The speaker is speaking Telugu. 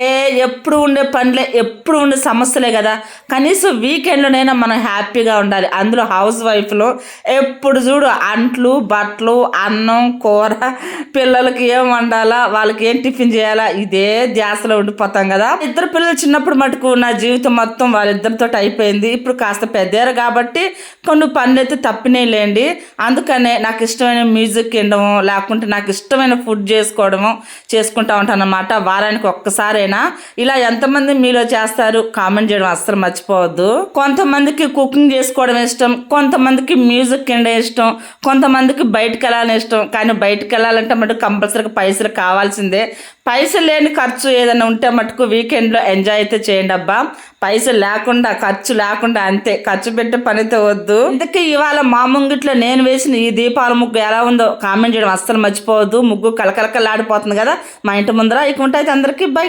ఏ ఎప్పుడు ఉండే పనులే ఎప్పుడు ఉండే సమస్యలే కదా. కనీసం వీకెండ్లోనైనా మనం హ్యాపీగా ఉండాలి. అందులో హౌస్ వైఫ్లో ఎప్పుడు చూడు అంట్లు బట్టలు అన్నం కూర పిల్లలకి ఏం వండాలా వాళ్ళకి ఏం టిఫిన్ చేయాలా ఇదే ధ్యాసలో ఉండిపోతాం కదా. ఇద్దరు పిల్లలు చిన్నప్పుడు మటుకు నా జీవితం మొత్తం వాళ్ళిద్దరితో అయిపోయింది. ఇప్పుడు కాస్త పెద్దారు కాబట్టి కొన్ని పనులు అయితే తప్పినేలేండి అందుకనే నాకు ఇష్టమైన మ్యూజిక్ వినడము లేకుంటే నాకు ఇష్టమైన ఫుడ్ చేసుకోవడము చేసుకుంటా ఉంటాను అన్నమాట వారానికి ఒక్కసారైనా ఇలా ఎంతమంది మీలో చేస్తారు? కామెంట్ చేయడం అస్సలు మర్చిపోవద్దు. కొంతమందికి కుకింగ్ చేసుకోవడం ఇష్టం కొంతమందికి మ్యూజిక్ వినడం ఇష్టం కొంతమందికి బయటకు వెళ్ళాలని ఇష్టం. కానీ బయటకు వెళ్ళాలంటే మటుకు కంపల్సరీగా పైసలు కావాల్సిందే. పైసలు లేని ఖర్చు ఏదైనా ఉంటే మటుకు వీకెండ్లో ఎంజాయ్ అయితే చేయండి అబ్బా. పైసలు లేకుండా ఖర్చు లేకుండా అంతే. ఖర్చు పెట్టే పనితో వద్దు. ఇంతకీ ఇవాళ మా ముంగిట్లో నేను వేసిన ఈ దీపాల ముగ్గు ఎలా ఉందో కామెంట్ చేయడం అస్సలు మర్చిపోవద్దు. ముగ్గు కలకలకలాడిపోతుంది కదా. మా ఇంటి ముందర ఇక ఉంటాయి అందరికీ. బై